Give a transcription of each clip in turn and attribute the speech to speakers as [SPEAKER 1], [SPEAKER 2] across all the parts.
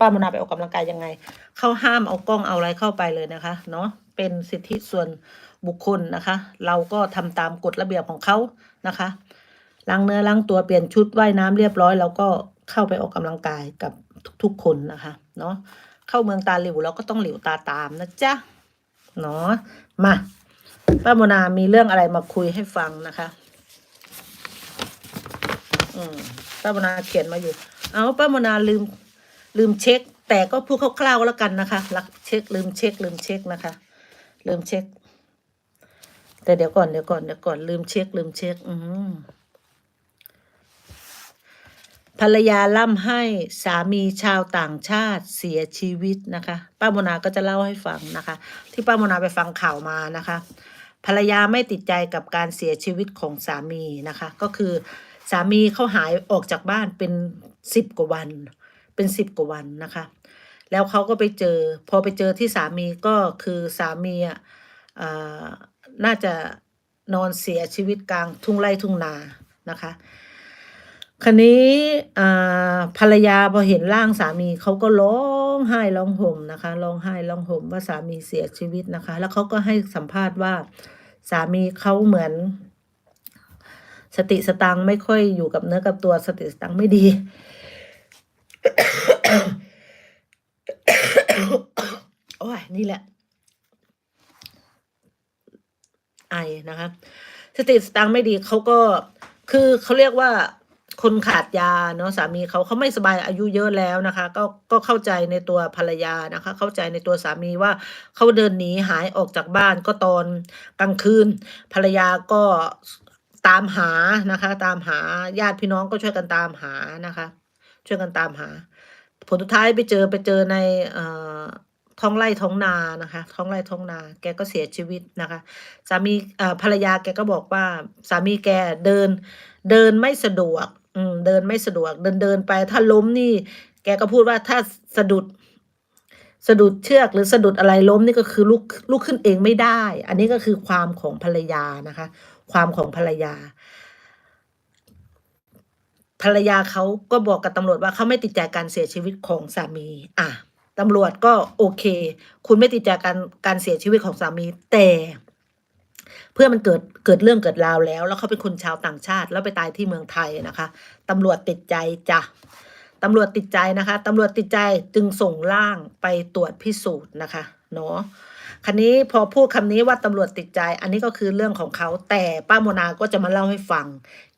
[SPEAKER 1] ป้าโมนาไปออกกำลังกายยังไง เขาห้ามเอากล้องเอาอะไรเข้าไปเลยนะคะ เนาะเป็นสิทธิส่วนบุคคลนะคะ เราก็ทำตามกฎระเบียบของเขานะคะล้างเนื้อล้างตัวเปลี่ยนชุดว่ายน้ำเรียบร้อยเราก็เข้าไปออกกำลังกายกับทุกๆคนนะคะ เนาะเข้าเมืองตาหลิวเราก็ต้องหลิวตาตามนะจ๊ะเนาะมาป้าโมนามีเรื่องอะไรมาคุยให้ฟังนะคะ อืมป้าโมนาเขียนมาอยู่ เอาป้าโมนาลืม ลืมเช็ค แต่ก็พูดคร่าวๆแล้วกันนะคะลักเช็ค ลืมเช็ค ลืมเช็คนะคะ ลืมเช็ค แต่เดี๋ยวก่อนเดี๋ยวก่อนเดี๋ยวก่อนลืมเช็ค ลืมเช็ค อืภรรยาล่ำให้สามีชาวต่างชาติเสียชีวิตนะคะ ป้าโมนาก็จะเล่าให้ฟังนะคะ ที่ป้าโมนาไปฟังข่าวมานะคะ ภรรยาไม่ติดใจกับการเสียชีวิตของสามีนะคะ ก็คือสามีเขาหายออกจากบ้านเป็นสิบกว่าวัน เป็นสิบกว่าวันนะคะ แล้วเขาก็ไปเจอ พอไปเจอที่สามีก็คือสามีอะน่าจะนอนเสียชีวิตกลางทุ่งไร่ทุ่งนานะคะคันนี้ภรรยาพอเห็นร่างสามีเขาก็ร้องไห้ร้องห่มนะคะร้องไห้ร้องห่มว่าสามีเสียชีวิตนะคะ แล้วเขาก็ให้สัมภาษณ์ว่าสามีเขาเหมือน สติสตังไม่ค่อยอยู่กับเนื้อกับตัวสติสตังไม่ดี โอ้ยนี่แหละ ไอนะคะ สติสตังไม่ดีเขาก็คือเขาเรียกว่าคนขาดยาเนาะสามีเขาเขาไม่สบายอายุเยอะแล้วนะคะ ก็ก็เข้าใจในตัวภรรยานะคะ เข้าใจในตัวสามีว่าเขาเดินหนีหายออกจากบ้านก็ตอนกลางคืน ภรรยาก็ตามหานะคะ ตามหาญาติพี่น้องก็ช่วยกันตามหานะคะ ช่วยกันตามหา ผลสุดท้ายไปเจอไปเจอในอท้องไร่ท้องนานะคะ ท้องไร่ท้องนา แกก็เสียชีวิตนะคะ สามีภรรยาแกก็บอกว่า สามีแกเดินเดินไม่สะดวกอืเดินไม่สะดวก เดินเดินไปถ้าล้มนี่ แกก็พูดว่าถ้าสะดุดสะดุดเชือกหรือสะดุดอะไรล้มนี่ก็คือลุกลุกขึ้นเองไม่ได้ อันนี้ก็คือความของภรรยานะคะ ความของภรรยา ภรรยาเขาก็บอกกับตำรวจว่าเขาไม่ติดใจการเสียชีวิตของสามี อะตำรวจก็โอเค คุณไม่ติดใจการการเสียชีวิตของสามี แต่ เพื่อมันเกิดเกิดเรื่องเกิดราวแล้ว แล้วเขาเป็นคนชาวต่างชาติ แล้วไปตายที่เมืองไทยนะคะตำรวจติดใจจ้ะตำรวจติดใจนะคะตำรวจติดใจจึงส่งร่างไปตรวจพิสูจน์นะคะ เนาะ คันนี้พอพูดคำนี้ว่าตำรวจติดใจ อันนี้ก็คือเรื่องของเขาแต่ป้าโมนาก็จะมาเล่าให้ฟัง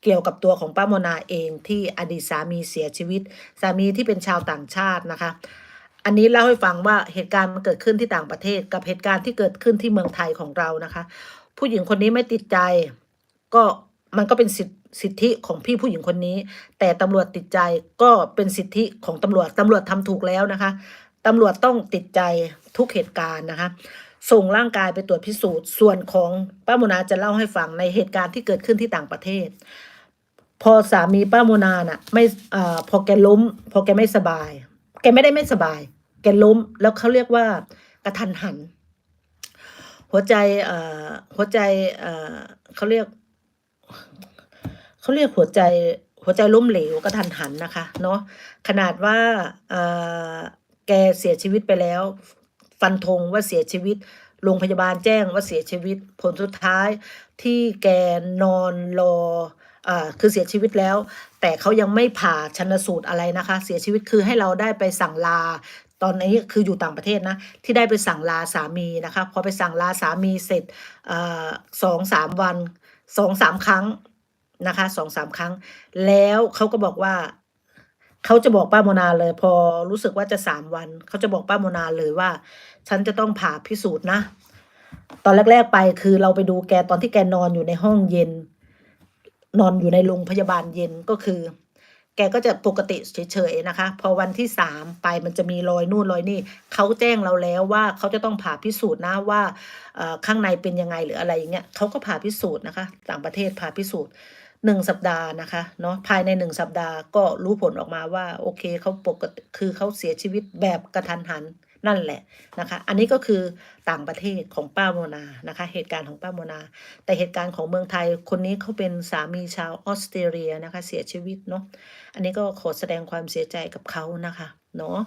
[SPEAKER 1] เกี่ยวกับตัวของป้าโมนาเองที่อดีตสามีเสียชีวิต สามีที่เป็นชาวต่างชาตินะคะ อันนี้เล่าให้ฟังว่าเหตุการณ์มันเกิดขึ้นที่ต่างประเทศ กับเหตุการณ์ที่เกิดขึ้นที่เมืองไทยของเรานะคะ ผู้หญิงคนนี้ไม่ติดใจ ก็มันก็เป็นสิทธิสิทธิของพี่ผู้หญิงคนนี้ แต่ตำรวจติดใจก็เป็นสิทธิของตำรวจตำรวจทำถูกแล้วนะคะตำรวจต้องติดใจทุกเหตุการณ์นะคะ ส่งร่างกายไปตรวจพิสูจน์ ส่วนของป้าโมนาจะเล่าให้ฟังในเหตุการณ์ที่เกิดขึ้นที่ต่างประเทศ พอสามีป้าโมนาน่ะไม่อพอแกล้ม พอแกไม่สบาย แกไม่ได้ไม่สบาย แกล้มแล้วเขาเรียกว่ากระทันหัน หัวใจเอ่อหัวใจเขาเรียกเขาเรียกหัวใจหัวใจล้มเหลวกระทันหันนะคะเนาะขนาดว่าแกเสียชีวิตไปแล้ว ฟันธงว่าเสียชีวิต โรงพยาบาลแจ้งว่าเสียชีวิต ผลสุดท้ายที่แกนอนรออ่าคือเสียชีวิตแล้ว แต่เขายังไม่ผ่าชันสูตรอะไรนะคะ เสียชีวิตคือให้เราได้ไปสั่งลาตอนนี้คืออยู่ต่างประเทศนะ ที่ได้ไปสั่งลาสามีนะคะพอไปสั่งลาสามีเสร็จอสองสามวันสองสามครั้งนะคะสองสามครั้ง แล้วเขาก็บอกว่า เขาจะบอกป้าโมนาเลย พอรู้สึกว่าจะสามวัน เขาจะบอกป้าโมนาเลยว่า ฉันจะต้องผ่าพิสูจน์นะ ตอนแรก ๆไปคือเราไปดูแกตอนที่แกนอนอยู่ในห้องเย็น นอนอยู่ในโรงพยาบาลเย็นก็คือ แกก็จะปกติเฉยๆนะคะ พอวันที่สามไปมันจะมีรอยนู่นรอยนี่เขาแจ้งเราแล้วว่าเขาจะต้องผ่าพิสูจน์นะว่าข้างในเป็นยังไงหรืออะไรอย่างเงี้ยเขาก็ผ่าพิสูจน์นะคะ ต่างประเทศผ่าพิสูจน์ หนึ่งสัปดาห์นะคะเนาะภายในหนึ่งสัปดาห์ก็รู้ผลออกมาว่าโอเคเขาปกติคือเขาเสียชีวิตแบบกระทันหันนั่นแหละนะคะ อันนี้ก็คือต่างประเทศของป้าโมนานะคะ เหตุการณ์ของป้าโมนา แต่เหตุการณ์ของเมืองไทยคนนี้เขาเป็นสามีชาวออสเตรเลียนะคะ เสียชีวิตเนาะอันนี้ก็ขอแสดงความเสียใจกับเขานะคะเนาะ